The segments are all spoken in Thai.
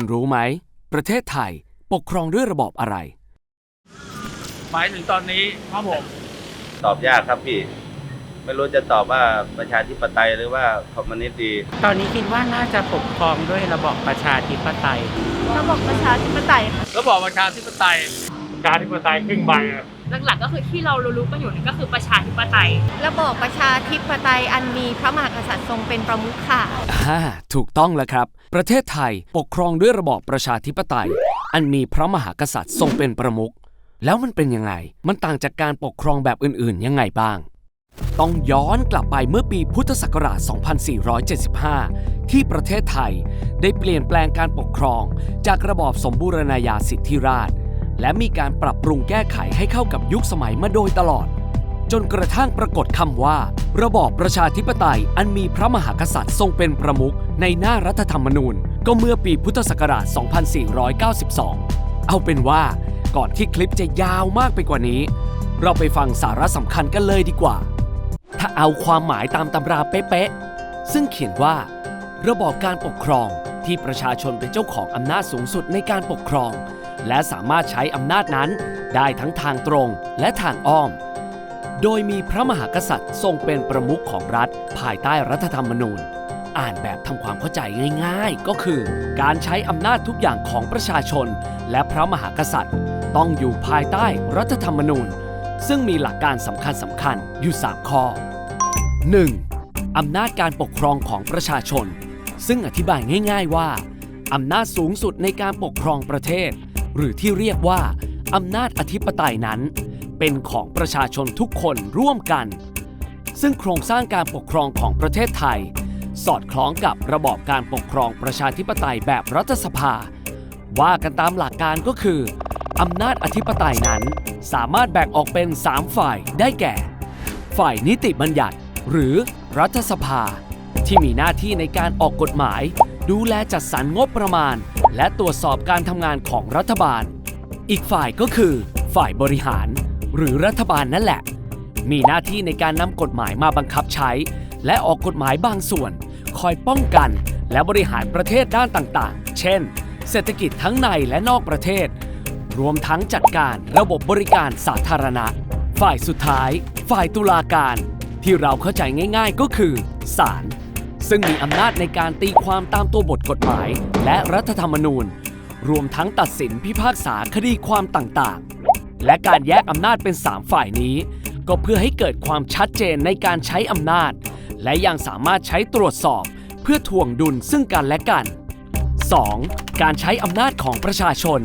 คุณรู้ไหม ประเทศไทยปกครองด้วยระบอบอะไร หมายถึงตอนนี้ครับผม ตอบยากครับพี่ ไม่รู้จะตอบว่าประชาธิปไตยหรือว่าคอมมิวนิสต์ดี ตอนนี้คิดว่าน่าจะปกครองด้วยระบอบประชาธิปไตย ระบบประชาธิปไตยค่ะ ระบอบประชาธิปไตย ประชาธิปไตยครึ่งใบอะ หลักๆก็คือที่เรารู้ๆกันอยู่นี่ก็คือประชาธิปไตย ระบอบประชาธิปไตยอันมีพระมหากษัตริย์ทรงเป็นประมุขค่ะ อ่าถูกต้องแล้วครับ ประเทศไทยปกครองด้วยระบอบประชาธิปไตย อันมีพระมหากษัตริย์ทรงเป็นประมุข แล้วมันเป็นยังไง มันต่างจากการปกครองแบบอื่นๆ ยังไงบ้าง ต้องย้อนกลับไปเมื่อปีพุทธศักราช 2475 ที่ประเทศไทยได้เปลี่ยนแปลงการปกครองจากระบอบสมบูรณาญาสิทธิราชย์ และมีการปรับปรุงแก้ไขให้เข้ากับยุคสมัยมาโดยตลอด จนกระทั่งปรากฏคำว่า ระบอบประชาธิปไตยอันมีพระมหากษัตริย์ทรงเป็นประมุขในหน้ารัฐธรรมนูญ ก็เมื่อปีพุทธศักราช 2492 เอาเป็นว่าก่อนที่คลิปจะยาวมากไปกว่านี้ เราไปฟังสาระสำคัญกันเลยดีกว่า ถ้าเอาความหมายตามตำราเป๊ะๆซึ่งเขียนว่า ระบอบการปกครองที่ประชาชนเป็นเจ้าของอำนาจสูงสุดในการปกครอง และสามารถใช้อำนาจนั้นได้ทั้งทางตรงและทางอ้อม โดยมีพระมหากษัตริย์ทรงเป็นประมุขของรัฐภายใต้รัฐธรรมนูญ อ่านแบบทำความเข้าใจง่าย ๆ ก็คือ การใช้อำนาจทุกอย่างของประชาชน และพระมหากษัตริย์ ต้องอยู่ภายใต้รัฐธรรมนูญ ซึ่งมีหลักการสำคัญสำคัญๆอยู่ 3 ข้อ 1. อำนาจการปกครองของประชาชน ซึ่งอธิบายง่าย ๆว่าอำนาจสูงสุดในการปกครองประเทศ หรือที่เรียกว่า อำนาจอธิปไตยนั้น เป็นของประชาชนทุกคนร่วมกัน ซึ่งโครงสร้างการปกครองของประเทศไทย สอดคล้องกับระบอบการปกครองประชาธิปไตยแบบรัฐสภา ว่ากันตามหลักการก็คือ อำนาจอธิปไตยนั้น สามารถแบ่งออกเป็น 3 ฝ่ายได้แก่ ฝ่ายนิติบัญญัติ หรือรัฐสภา ที่มีหน้าที่ในการออกกฎหมาย ดูแลจัดสรรงบประมาณ และตรวจสอบการทำงานของรัฐบาล อีกฝ่ายก็คือ ฝ่ายบริหาร หรือรัฐบาลนั่นแหละ มีหน้าที่ในการนำกฎหมายมาบังคับใช้ และออกกฎหมายบางส่วน คอยป้องกัน และบริหารประเทศด้านต่างๆ เช่น เศรษฐกิจทั้งในและนอกประเทศ รวมทั้งจัดการระบบบริการสาธารณะ ฝ่ายสุดท้าย ฝ่ายตุลาการ ที่เราเข้าใจง่าย ๆ ก็คือศาล ซึ่งมีอำนาจในการตีความตามตัวบทกฎหมาย และรัฐธรรมนูญ รวมทั้งตัดสินพิพากษาคดีความต่างๆ และการแยกอำนาจเป็น 3 ฝ่ายนี้ ก็เพื่อให้เกิดความชัดเจนในการใช้อำนาจ และยังสามารถใช้ตรวจสอบ เพื่อถ่วงดุลซึ่งกันและกัน 2. การใช้อำนาจของประชาชน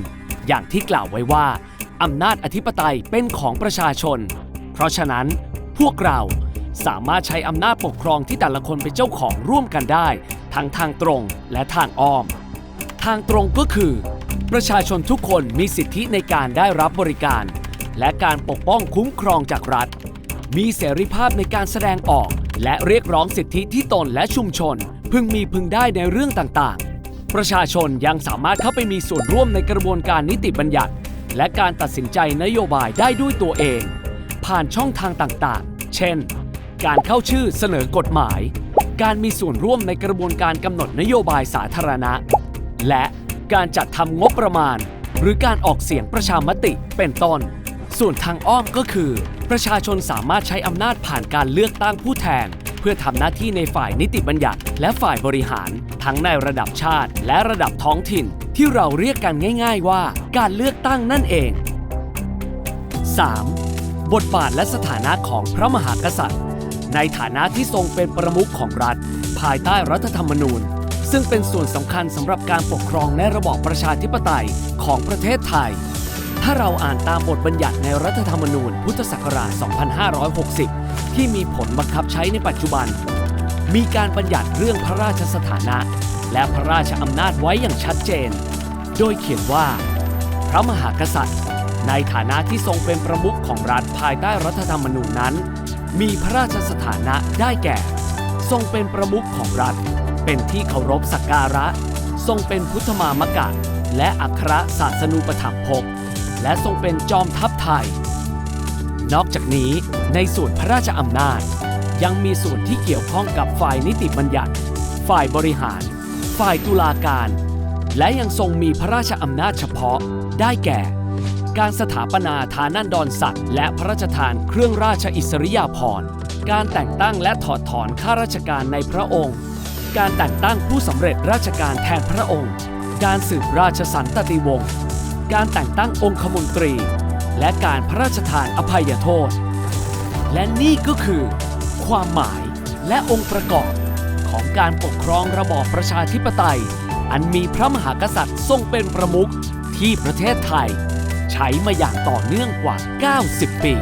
อย่างที่กล่าวไว้ว่าอำนาจอธิปไตยเป็นของประชาชน เพราะฉะนั้นพวกเรา สามารถใช้อำนาจปกครองที่แต่ละคนเป็นเจ้าของร่วมกันได้ ทั้งทางตรงและทางอ้อม ทางตรงก็คือ ประชาชนทุกคนมีสิทธิในการได้รับบริการ และการปกป้องคุ้มครองจากรัฐ มีเสรีภาพในการแสดงออก และเรียกร้องสิทธิที่ตนและชุมชน พึงมีพึงได้ในเรื่องต่างๆ ประชาชนยังสามารถเข้าไปมีส่วนร่วมในกระบวนการนิติบัญญัติ และการตัดสินใจนโยบายได้ด้วยตัวเอง ผ่านช่องทางต่างๆ เช่น การเข้าชื่อเสนอกฎหมาย การมีส่วนร่วมในกระบวนการกำหนดนโยบายสาธารณะ และการจัดทำงบประมาณ หรือการออกเสียงประชามติเป็นต้น ส่วนทางอ้อมก็คือ ประชาชนสามารถใช้อำนาจผ่านการเลือกตั้งผู้แทน เพื่อทำหน้าที่ในฝ่ายนิติบัญญัติ และฝ่ายบริหาร ทั้งในระดับชาติ และระดับท้องถิ่น ที่เราเรียกกันง่าย ๆ ว่า การเลือกตั้งนั่นเอง 3. บทบาทและสถานะของพระมหากษัตริย์ ในฐานะที่ทรงเป็นประมุขของรัฐ ภายใต้รัฐธรรมนูญ ซึ่งเป็นส่วนสำคัญสำหรับการปกครองในระบอบประชาธิปไตยของประเทศไทย ถ้าเราอ่านตามบทบัญญัติในรัฐธรรมนูญ พุทธศักราช 2560 ที่มีผลบังคับใช้ในปัจจุบัน มีการบัญญัติเรื่องพระราชสถานะ และพระราชอำนาจไว้อย่างชัดเจน โดยเขียนว่า พระมหากษัตริย์ ในฐานะที่ทรงเป็นประมุขของรัฐภายใต้รัฐธรรมนูญนั้น มีพระราชสถานะได้แก่ ทรงเป็นประมุขของรัฐ เป็นที่เคารพสักการะ ทรงเป็นพุทธมามกะและอัครศาสนูปถัมภกและทรงเป็นจอมทัพไทย นอกจากนี้ในส่วนพระราชอำนาจ ยังมีส่วนที่เกี่ยวข้องกับฝ่ายนิติบัญญัติ ฝ่ายบริหาร ฝ่ายตุลาการ และยังทรงมีพระราชอำนาจเฉพาะได้แก่ การสถาปนาฐานันดรศักดิ์และพระราชทานเครื่องราชอิสริยาภรณ์ การแต่งตั้งและถอดถอนข้าราชการในพระองค์ การแต่งตั้งผู้สำเร็จราชการแทนพระองค์ การสืบราชสันตติวงศ์ การแต่งตั้งองคมนตรี และการพระราชทานอภัยโทษ และนี่ก็คือ ความหมายและองค์ประกอบ ของการปกครองระบอบประชาธิปไตย อันมีพระมหากษัตริย์ทรงเป็นประมุขที่ประเทศไทย ใช้มาอย่างต่อเนื่องกว่า 90 ปี